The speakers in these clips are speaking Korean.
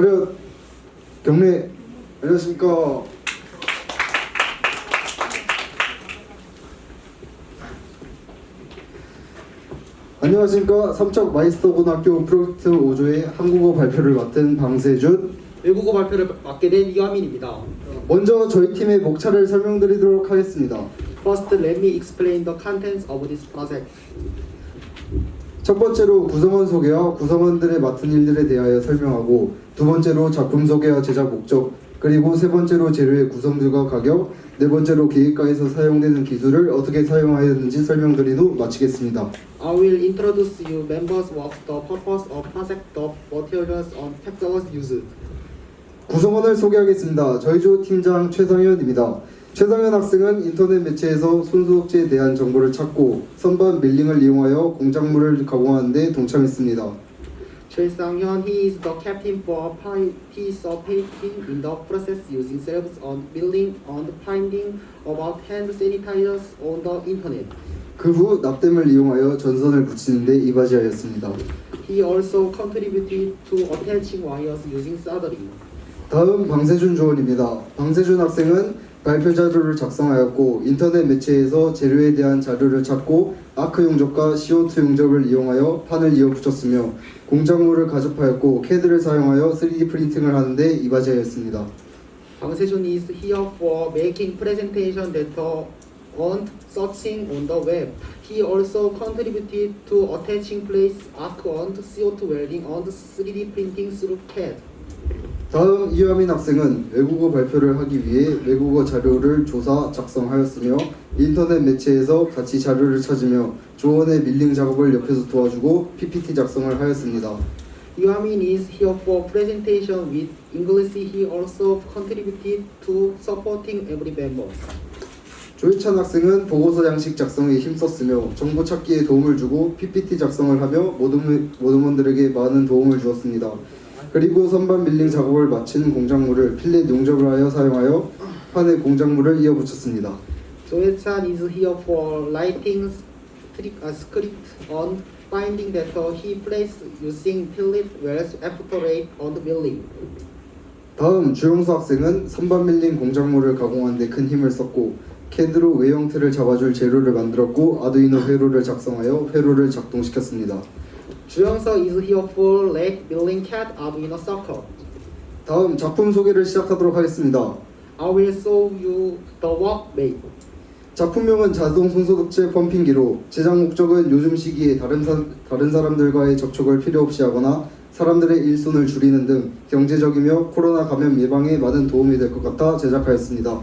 차렷 경례 안녕하십니까 안녕하십니까 삼척 마이스터 고등학교 프로젝트 5조의 한국어 발표를 맡은 방세준 외국어 발표를 맡게 된 이하민입니다. 먼저 저희 팀의 목차를 설명드리도록 하겠습니다 First, let me explain the contents of this project. 첫 번째로 구성원 소개와 구성원들의 맡은 일들에 대하여 설명하고 두 번째로 작품 소개와 제작 목적 그리고 세 번째로 재료의 구성들과 가격 네 번째로 계획가에서 사용되는 기술을 어떻게 사용하였는지 설명드린 후 마치겠습니다. I will introduce you members of the purpose of project, the materials and factors used. 구성원을 소개하겠습니다. 저희 조 팀장 최상현입니다. 최상현 학생은 인터넷 매체에서 손소독제에 대한 정보를 찾고 선반 밀링을 이용하여 공작물을 가공하는 데 동참했습니다. Choi Sang-hyun, he is the captain for participating in the process using cells on building and finding about hand sanitizers on the internet. 그 후 납땜을 이용하여 전선을 붙이는 데 이바지하였습니다. He also contributed to attaching wires using soldering. 다음 방세준 조원입니다. 방세준 학생은 발표 자료를 작성하였고 인터넷 매체에서 재료에 대한 자료를 찾고 아크 용접과 CO2 용접을 이용하여 판을 이어 붙였으며 공작물을 가접하였고 CAD를 사용하여 3D 프린팅을 하는데 이바지하였습니다. Se-jun is here for making presentation that aren't searching on the web. He also contributed to attaching plates, arc and CO2 welding and 3D printing through CAD. 다음 이화민 학생은 외국어 발표를 하기 위해 외국어 자료를 조사 작성하였으며 인터넷 매체에서 같이 자료를 찾으며 조원의 밀링 작업을 옆에서 도와주고 PPT 작성을 하였습니다. Yuamin is here for presentation with English. He also contributed to supporting every member. 조희찬 학생은 보고서 양식 작성에 힘썼으며 정보 찾기에 도움을 주고 PPT 작성을 하며 모든 모든분들에게 많은 도움을 주었습니다. 그리고 선반 밀링 작업을 마친 공작물을 필렛 용접을 하여 사용하여 판에 공작물을 이어 붙였습니다. Joe Chan is here for writing strict, uh, script on finding that he placed using pilot wells after rate on the building. 다음 주영수 학생은 선반 밀린 공작물을 가공하는 데 큰 힘을 썼고 CAD로 외형틀을 잡아줄 재료를 만들었고 아두이노 회로를 작성하여 회로를 작동시켰습니다. 주영서 is here for lake building cat Arduino circle. 다음 작품 소개를 시작하도록 하겠습니다. I will show you the work made. 작품명은 자동 손소독제 펌핑기로 제작 목적은 요즘 시기에 다른, 사, 다른 사람들과의 접촉을 필요 없이 하거나 사람들의 일손을 줄이는 등 경제적이며 코로나 감염 예방에 많은 도움이 될 것 같아 제작하였습니다.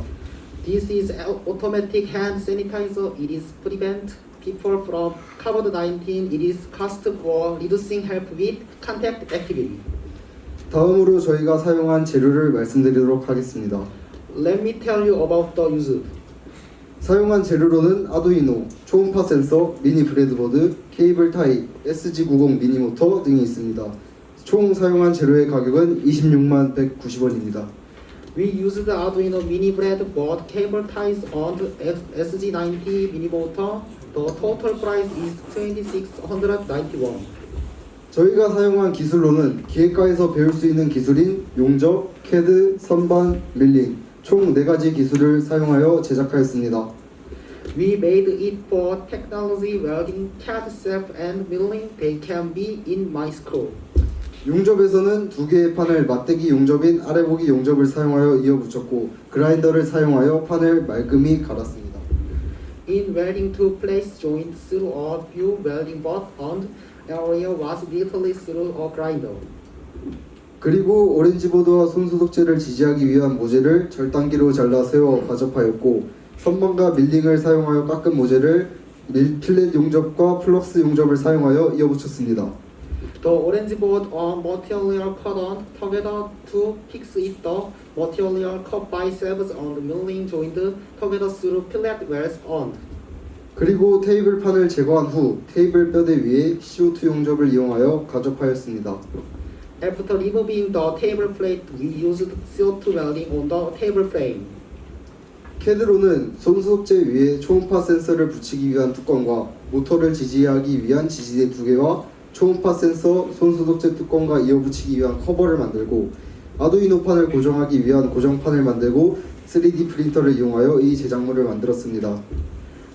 This is au- automatic hand sanitizer. It is prevent people from COVID-19. It is cost for reducing help with contact activity. 다음으로 저희가 사용한 재료를 말씀드리도록 하겠습니다. Let me tell you about the use. 사용한 재료로는 아두이노, 초음파 센서, 미니 브레드보드, 케이블 타입, SG90 미니 모터 등이 있습니다. 총 사용한 재료의 가격은 26만 190원입니다. We used the Arduino mini breadboard, cable ties, and SG90 mini motor. The total price is 2691. 저희가 사용한 기술로는 기획과에서 배울 수 있는 기술인 용접, 캐드, 선반, 밀링 총 4가지 기술을 사용하여 제작하였습니다. We made it for technology welding, CAD self and milling. They can be in my school. 용접에서는 두 개의 판을 맞대기 용접인 아래보기 용접을 사용하여 이어붙였고 그라인더를 사용하여 판을 말끔히 갈았습니다. In welding two place joint through a few welding board and area was literally through a grinder. 그리고 오렌지보드와 손소독제를 지지하기 위한 모재를 절단기로 잘라 세워 가접하였고 선반과 밀링을 사용하여 깎은 모재를 밀 필렛 용접과 플럭스 용접을 사용하여 이어붙였습니다. The orange board on material cut on together to fix it. The material cut by cells on the milling joined together through fillet wells on. 그리고 테이블판을 제거한 후 테이블 뼈대 위에 CO2 용접을 이용하여 가접하였습니다. After removing the table plate, we used CO2 welding on the table frame. 캐드로는 손소독제 위에 초음파 센서를 붙이기 위한 뚜껑과 모터를 지지하기 위한 지지대 두 개와 초음파 센서, 손소독제 뚜껑과 이어붙이기 위한 커버를 만들고 아두이노판을 고정하기 위한 고정판을 만들고 3D 프린터를 이용하여 이 제작물을 만들었습니다.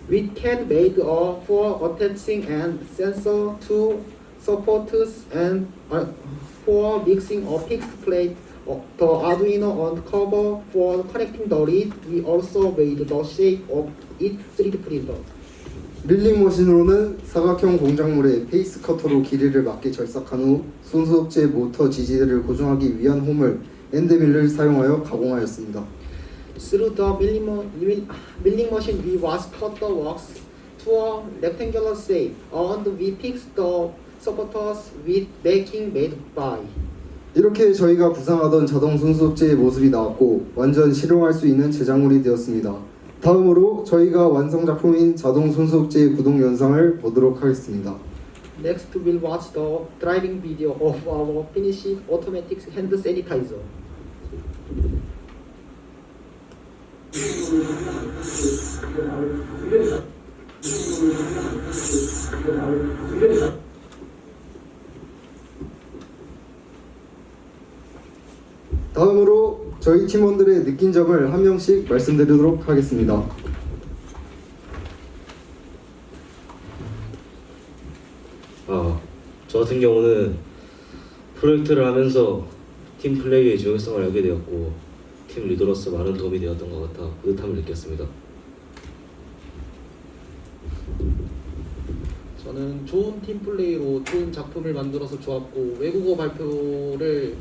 We can made a for attaching and sensor to supports and uh, for mixing a fixed plate. Uh, the Arduino on cover for connecting the lead. We also made the shape of it 3D printer. 릴링 머신으로는 사각형 공작물에 페이스 커터로 길이를 맞게 절삭한 후 손수업체 모터 지지대를 고정하기 위한 홈을 엔드밀을 사용하여 가공하였습니다. Through the milling, mo- mill- milling machine, we was cut the wax to a rectangular shape, and we fixed the supporters with backing made by. 이렇게 저희가 구상하던 자동 손수업체의 모습이 나왔고 완전 실용할 수 있는 제작물이 되었습니다. 다음으로 저희가 완성 작품인 자동 손수업체의 구동 영상을 보도록 하겠습니다. Next, we'll watch the driving video of our finished automatic hand sanitizer. 다음으로 저희 팀원들의 느낀 점을 한 명씩 말씀드리도록 하겠습니다. 아, 저 같은 경우는 프로젝트를 하면서 팀 플레이의 중요성을 알게 되었고 팀 리더로서 많은 도움이 되었던 것 같아 뿌듯함을 느꼈습니다. 저는 좋은 팀 플레이로 좋은 작품을 만들어서 좋았고 외국어 발표를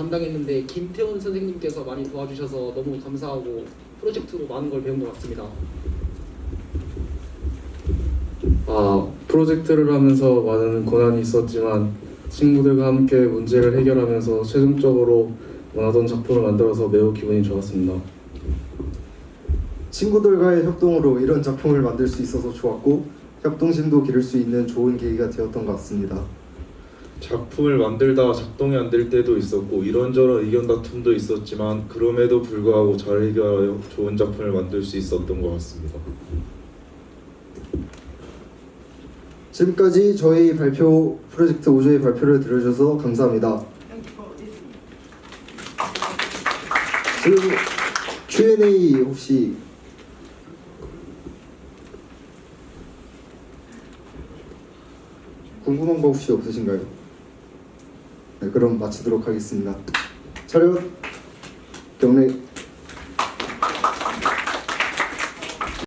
담당했는데 김태훈 선생님께서 많이 도와주셔서 너무 감사하고 프로젝트로 많은 걸 배운 것 같습니다. 아, 프로젝트를 하면서 많은 고난이 있었지만 친구들과 함께 문제를 해결하면서 최종적으로 원하던 작품을 만들어서 매우 기분이 좋았습니다. 친구들과의 협동으로 이런 작품을 만들 수 있어서 좋았고 협동심도 기를 수 있는 좋은 계기가 되었던 것 같습니다. 작품을 만들다 작동이 안 될 때도 있었고 이런저런 의견 다툼도 있었지만 그럼에도 불구하고 잘 해결하여 좋은 작품을 만들 수 있었던 것 같습니다. 지금까지 저희 발표 프로젝트 5조의 발표를 들어주셔서 감사합니다. 지금 Q&A 혹시 궁금한 거 혹시 없으신가요? 네, 그럼 마치도록 하겠습니다. 차렷 경례